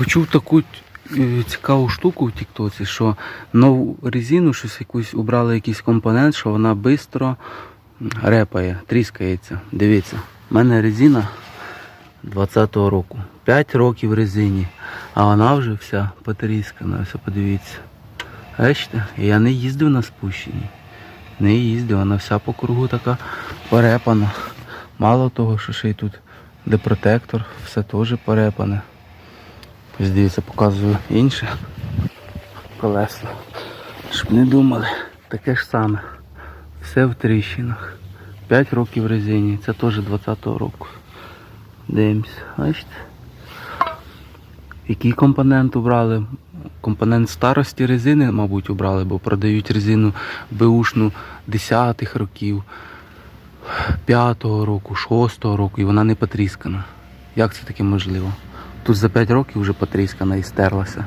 Почув таку е, цікаву штуку в Тіктоці, що нову резину, щось якусь убрали якийсь компонент, що вона швидко репає, тріскається. Дивіться, в мене резина 20-го року. 5 років резині, а вона вже вся потріскана. Все подивіться. Бачите, я не їздив на спущенні. Не їздив, вона вся по кругу така порепана. Мало того, що ще й тут де протектор, все теж порепане. Дивіться, показую інше колесо. Щоб не думали, таке ж саме. Все в тріщинах. 5 років резині, це теж 20-го року. Дивимось, бачите? Який компонент обрали? Компонент старості резини, мабуть, обрали, бо продають резину беушну 10-х років, 5-го року, 6-го року, і вона не потріскана. Як це таке можливо? Тут за 5 років вже потріскана і стерлася.